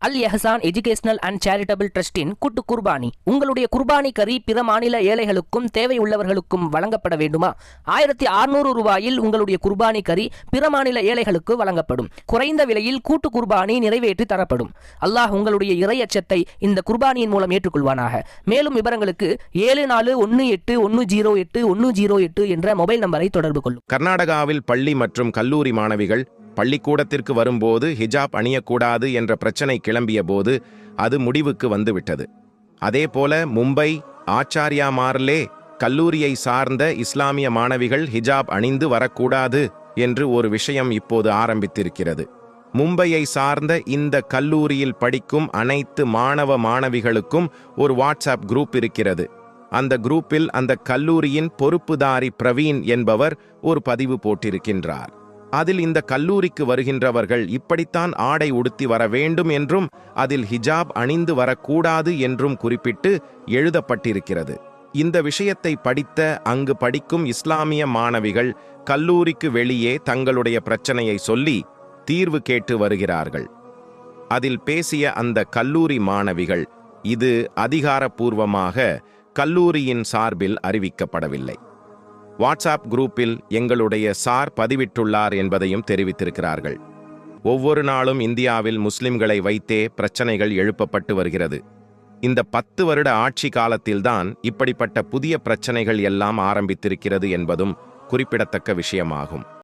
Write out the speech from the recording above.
Al Ehsan educational and charitable ட்ரஸ்டின் கூட்டு குர்பானி. உங்களுடைய குர்பானி கறி பிற மாநில ஏழைகளுக்கும் தேவை உள்ளவர்களுக்கும் வழங்கப்பட வேண்டுமா? ஆயிரத்தி அறுநூறு ரூபாயில் உங்களுடைய குர்பானி கறி பிற மாநில ஏழைகளுக்கு வழங்கப்படும். குறைந்த விலையில் கூட்டு குர்பானி நிறைவேற்றி தரப்படும். அல்லாஹ் உங்களுடைய இறையச்சத்தை இந்த குர்பானியின் மூலம் ஏற்றுக்கொள்வானாக. மேலும் விவரங்களுக்கு ஏழு நாலு ஒன்று எட்டு ஒன்று ஜீரோ எட்டு ஒன்று ஜீரோ எட்டு என்ற மொபைல் நம்பரை தொடர்பு கொள்ளும். கர்நாடகாவில் பள்ளி மற்றும் கல்லூரி மாணவிகள் பள்ளிக்கூடத்திற்கு வரும்போது ஹிஜாப் அணியக்கூடாது என்ற பிரச்சனை கிளம்பிய போது அது முடிவுக்கு வந்துவிட்டது. அதேபோல மும்பை ஆச்சாரியா மார்லே கல்லூரியை சார்ந்த இஸ்லாமிய மாணவிகள் ஹிஜாப் அணிந்து வரக்கூடாது என்று ஒரு விஷயம் இப்போது ஆரம்பித்திருக்கிறது. மும்பையை சார்ந்த இந்த கல்லூரியில் படிக்கும் அனைத்து மாணவ மாணவிகளுக்கும் ஒரு வாட்ஸ்அப் குரூப் இருக்கிறது. அந்த குரூப்பில் அந்த கல்லூரியின் பொறுப்புதாரி பிரவீன் என்பவர் ஒரு பதிவு போட்டிருக்கின்றார். அதில் இந்த கல்லூரிக்கு வருகின்றவர்கள் இப்படித்தான் ஆடை உடுத்தி வர வேண்டும் என்றும் அதில் ஹிஜாப் அணிந்து வரக்கூடாது என்றும் குறிப்பிட்டு எழுதப்பட்டிருக்கிறது. இந்த விஷயத்தை படித்த அங்கு படிக்கும் இஸ்லாமிய மாணவிகள் கல்லூரிக்கு வெளியே தங்களுடைய பிரச்சனையை சொல்லி தீர்வு கேட்டு வருகிறார்கள். அதில் பேசிய அந்த கல்லூரி மாணவிகள் இது அதிகாரப்பூர்வமாக கல்லூரியின் சார்பில் அறிவிக்கப்படவில்லை. வாட்ஸ்அப் குரூப்பில் எங்களுடைய சார் பதிவிட்டுள்ளார் என்பதையும் தெரிவித்திருக்கிறார்கள். ஒவ்வொரு நாளும் இந்தியாவில் முஸ்லிம்களை வைத்தே பிரச்சனைகள் எழுப்பப்பட்டு வருகிறது. இந்த பத்து வருட ஆட்சி காலத்தில்தான் இப்படிப்பட்ட புதிய பிரச்சனைகள் எல்லாம் ஆரம்பித்திருக்கிறது என்பதும் குறிப்பிடத்தக்க விஷயமாகும்.